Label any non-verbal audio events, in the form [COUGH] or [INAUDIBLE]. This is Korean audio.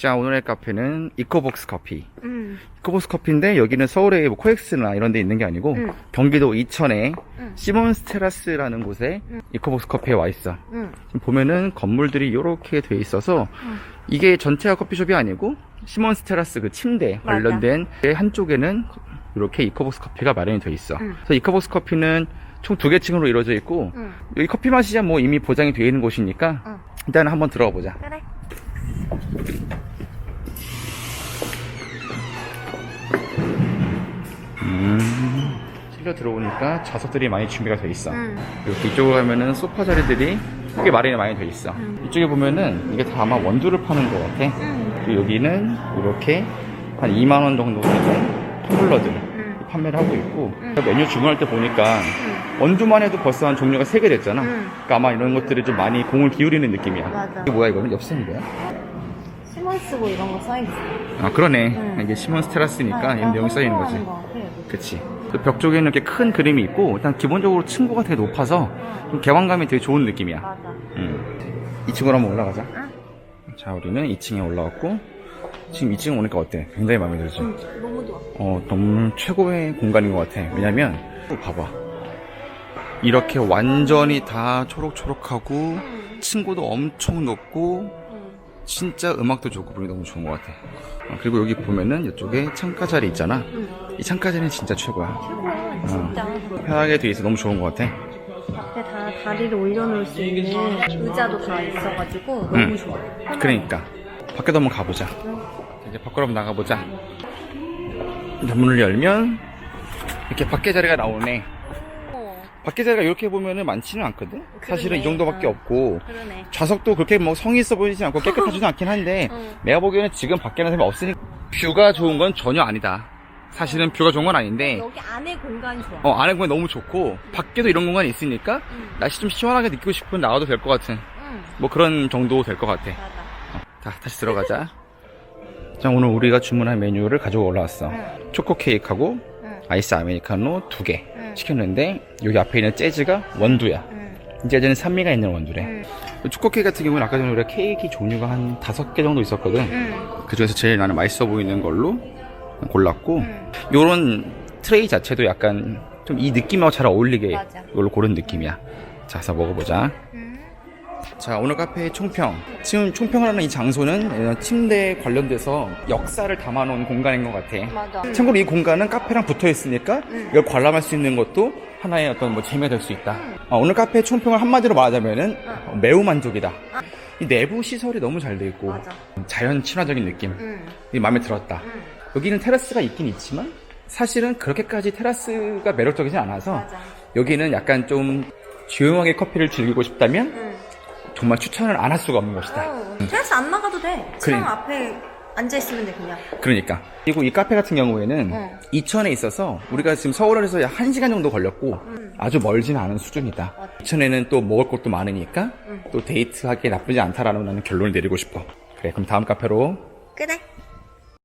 자, 오늘의 카페는 이코복스 커피. 응. 이코복스 커피인데 여기는 서울에 뭐 코엑스나 이런 데 있는 게 아니고 응. 경기도 이천에 응. 시몬스 테라스라는 곳에 응. 이코복스 커피에 와 있어. 응. 지금 보면은 건물들이 이렇게 돼 있어서 이게 전체가 커피숍이 아니고 시몬스 테라스 그 침대. 관련된 한쪽에는 이렇게 이코복스 커피가 마련이 돼 있어. 응. 그래서 이코복스 커피는 총 두 개 층으로 이루어져 있고 응. 여기 커피 맛이야 뭐 이미 보장이 되어 있는 곳이니까 응. 일단 한번 들어가 보자. 실려 들어오니까 좌석들이 많이 준비가 돼 있어. 응. 이렇게 이쪽으로 가면은 소파 자리들이 꽤 마련이 많이 돼 있어. 음. 이쪽에 보면은 이게 다 아마 원두를 파는 것 같아. 응. 그리고 여기는 이렇게 한 2만 원 정도 되는 텀블러들 응. 판매를 하고 있고 음. 메뉴 주문할 때 보니까 응. 원두만 해도 벌써 한 종류가 3개 됐잖아. 음. 그러니까 아마 이런 것들이 좀 많이 공을 기울이는 느낌이야. 맞아. 이게 뭐야 이거는 엽서인 거야? 시몬스고 이런 거 써있어. 아 그러네. 음. 이게 시몬스 테라스니까 아, 이런 내용이 써 있는 거지. 거. 그치. 또벽 쪽에는 이렇게 큰 그림이 있고 일단 기본적으로 층고가 되게 높아서 좀 개방감이 되게 좋은 느낌이야. 맞아. 음. 2층으로 한번 올라가자. 응. 자, 우리는 2층에 올라왔고 지금 2층 오니까 어때? 굉장히 마음에 들지? 응. 너무 좋아. 어, 너무 최고의 공간인 것 같아. 왜냐면 또 봐봐. 이렇게 완전히 다 초록초록하고 응. 층고도 엄청 높고 응. 진짜 음악도 좋고 보기 너무 좋은 것 같아. 어, 그리고 여기 보면은 이쪽에 창가 자리 있잖아. 응. 이 창가 자리는 진짜 최고야. 최고야, 진짜. 편하게 돼 있어 너무 좋은 것 같아. 앞에 다 다리를 올려놓을 수 있는 의자도 다 있어가지고 너무 응. 좋아. 그러니까 밖에도 한번 가보자. 이제 밖으로 한번 나가보자. 이제 문을 열면 이렇게 밖에 자리가 나오네. 어, 밖에 자리가 이렇게 보면은 많지는 않거든. 사실은 이. 정도밖에 어. 없고 그러네. 좌석도 그렇게 뭐 성의 있어 보이지 않고 깨끗하지도 [LAUGHS] 않긴 한데 응. 내가 보기에는 지금 밖에는 사람이 없으니까 뷰가 좋은 건 전혀 아니다. 사실은 뷰가 좋은 건 아닌데 여기 안에 공간이 좋아. 어 안에 공간 너무 좋고 밖에도 이런 공간이 있으니까 응. 날씨 좀 시원하게 느끼고 싶으면 나와도 될 것 같은 응. 뭐 그런 정도 될 것 같아. 맞아. 자, 다시 들어가자. 자, 오늘 우리가 주문한 메뉴를 가지고 올라왔어. 응. 초코 케이크하고 응. 아이스 아메리카노 두개 응. 시켰는데 여기 앞에 있는 재즈가 원두야. 응. 재즈는 산미가 있는 원두래. 응. 초코 케이크 같은 경우는 아까 전에 우리가 케이크 종류가 한 다섯 개 정도 있었거든. 응. 그 중에서 제일 나는 맛있어 보이는 걸로 골랐고 응. 요런 트레이 자체도 약간 좀 이 느낌하고 잘 어울리게 맞아. 이걸로 고른 느낌이야. 자, 가서 먹어보자. 응. 자 오늘 카페의 총평 지금 총평을 하는 이 장소는 침대에 관련돼서 역사를 담아놓은 공간인 것 같아 맞아. 참고로 이 공간은 카페랑 붙어 있으니까 응. 이걸 관람할 수 있는 것도 하나의 어떤 뭐 재미가 될 수 있다 어, 오늘 카페의 총평을 한마디로 말하자면은 어, 매우 만족이다 이 내부 시설이 너무 잘 돼 있고 맞아. 자연 친화적인 느낌 응. 이 마음에 들었다 응. 여기는 테라스가 있긴 있지만 사실은 그렇게까지 테라스가 매력적이지 않아서 맞아. 여기는 약간 좀 조용하게 커피를 즐기고 싶다면 응. 정말 추천을 안 할 수가 없는 곳이다 어, 테라스 안 나가도 돼. 그래. 창 앞에 앉아 있으면 돼 그냥. 그러니까. 그리고 이 카페 같은 경우에는 응. 이천에 있어서 우리가 지금 서울에서 약 1시간 정도 걸렸고 응. 아주 멀진 않은 수준이다. 맞아. 이천에는 또 먹을 것도 많으니까 응. 또 데이트하기에 나쁘지 않다라는 나는 결론을 내리고 싶어. 그래, 그럼 다음 카페로 그래.